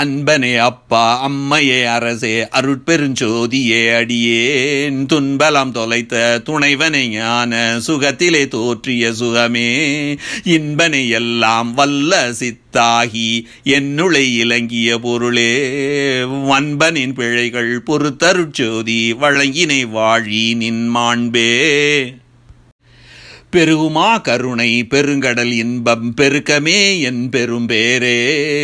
அன்பனே அப்பா அம்மையே அரசே அருட்பெருஞ்சோதியே அடியேன். துன்பலம் தொலைத்த துணைவனை ஞான சுகத்திலே தோற்றிய சுகமே. இன்பனை எல்லாம் வல்ல சித்தாகி என்னுளை இலங்கிய பொருளே. அன்பனின் பிழைகள் பொறுத்தருட்சோதி வழங்கினை வாழி நின் மாண்பே பெருகுமா கருணை பெருங்கடல் இன்பம் பெருக்கமே என் பெரும்பேரே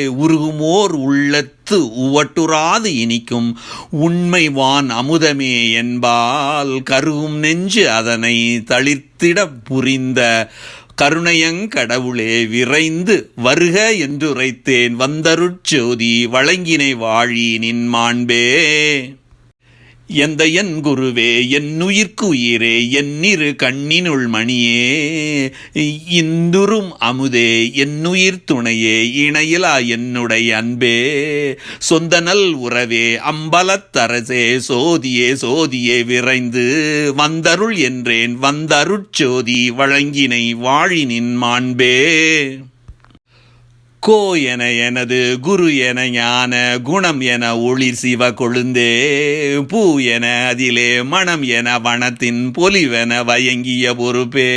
உருகுமோர் உள்ளத்து உவட்டுராது இனிக்கும். உண்மைவான் அமுதமே என்பால் கருகும் நெஞ்சு அதனை தளிர்த்திட புரிந்த. கருணையங்கடவுளே விரைந்து வருக என்றுரைத்தேன். வந்தருட்சோதி வழங்கினை வாழி நின் மாண்பே எந்த என் குருவே என்னுயிர்க்குயிரே என்னிரு கண்ணினுள் மணியே. இந்துரும் அமுதே என்னுயிர் துணையே இணையிலா என்னுடைய அன்பே. சொந்த நல் உறவே அம்பலத்தரசே சோதியே சோதியே விரைந்து. வந்தருள் என்றேன் வந்தருட்சோதி வழங்கினை வாழினின் மாண்பே. கோ என எனது குரு என ஞான குணம் என ஒளி சிவ கொழுந்தே பூ என அதிலே மணம் என வனத்தின் பொலிவென வயங்கிய பொறுப்பே.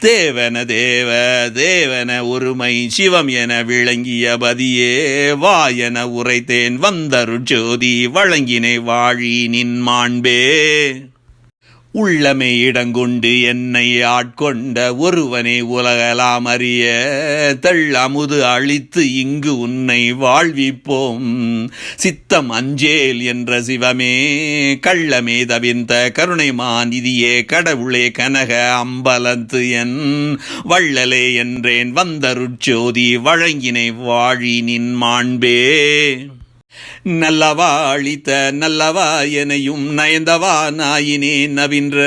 தேவன தேவ தேவன ஒருமை சிவம் என விளங்கிய பதியே வா என உரைத்தேன் வந்தருட்சோதி வழங்கினை வாழி நின் மாண்பே உள்ளமே இடங்கொண்டு என்னை ஆட்கொண்ட ஒருவனே உலகலாம் அறிய தள்ளமுது அழித்து இங்கு உன்னை வாழ்விப்போம். சித்தம் அஞ்சேல் என்ற சிவமே கள்ளமே தவிர்ந்த கருணைமான் இதியே கடவுளே கனக அம்பலத்து என் வள்ளலே என்றேன். வந்தருட்சோதி வழங்கினை வாழி நின் மாண்பே நல்லவா அழித்த நல்லவா எனையும் நயந்தவா நாயினே நவின்ற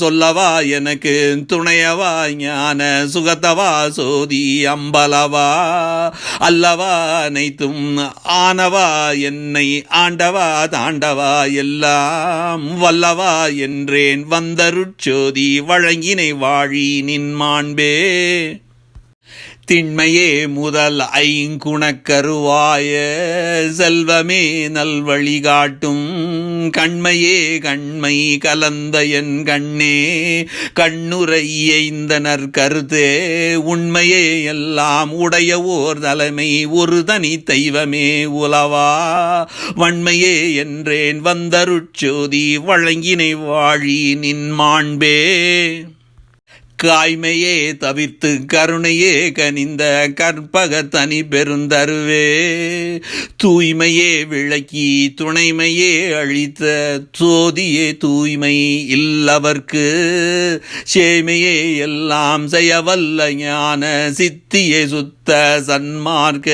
சொல்லவா எனக்கு துணையவா ஞான சுகத்தவா சோதி அம்பலவா அல்லவா அனைத்தும் ஆனவா என்னை ஆண்டவா தாண்டவா எல்லாம் வல்லவா என்றேன் வந்தருட்சோதி வழங்கினை வாழி நின் மாண்பே திண்மையே முதல் ஐங்குணக்கருவாய. செல்வமே நல்வழி காட்டும் கண்மையே கண்மை கலந்த என் கண்ணே. கண்ணுரையைந்தனர் கருத்தே உண்மையே எல்லாம் உடைய ஓர் தலைமை ஒரு தனி தெய்வமே உலவா. வன்மையே என்றேன் வந்தருட்சோதி வழங்கினை வாழி நின் மாண்பே காய்மையே தவிர்த்து கருணையே கனிந்த கற்பக தனி பெருந்தருவே. தூய்மையே விளக்கி துணைமையே அழித்த சோதியே தூய்மை இல்லவர்க்கு. சேமையே எல்லாம் செய்யவல்ல ஞான சித்தியே சுத்த சன்மார்க்க.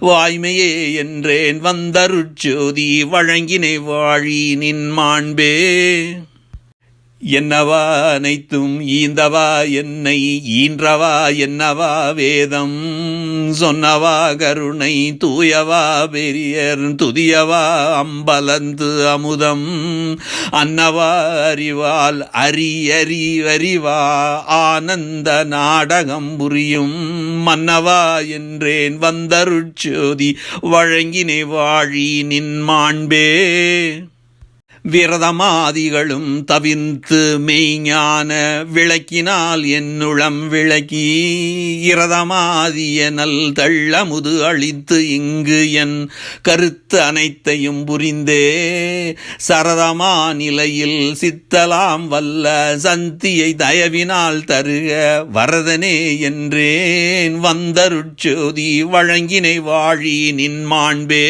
வாய்மையே என்றேன் வந்தருச்சோதி வழங்கினை வாழி நின் மாண்பே என்னவா அனைத்தும் ஈந்தவா என்னை ஈன்றவா என்னவா வேதம்? சொன்னவா கருணை தூயவா பெரியர் துதியவா அம்பலந்து அமுதம். அன்னவா அறிவால் அரியறி அறிவா ஆனந்த நாடகம் புரியும். மன்னவா என்றேன் வந்தருட்சோதி வழங்கினை வாழி நின் மாண்பே விரதமாதிகளும் தவிர்த்து மெய்ஞான விளக்கினால் என்னுளம் விளக்கி இரதமாதிய நல் தள்ளமுது அழித்து இங்கு என் கருத்து அனைத்தையும் புரிந்தே சரதமா நிலையில் சித்தலாம் வல்ல சந்தியை தயவினால் தருக வரதனே என்றேன் வந்தருட்சோதி வழங்கினை வாழி நின் மாண்பே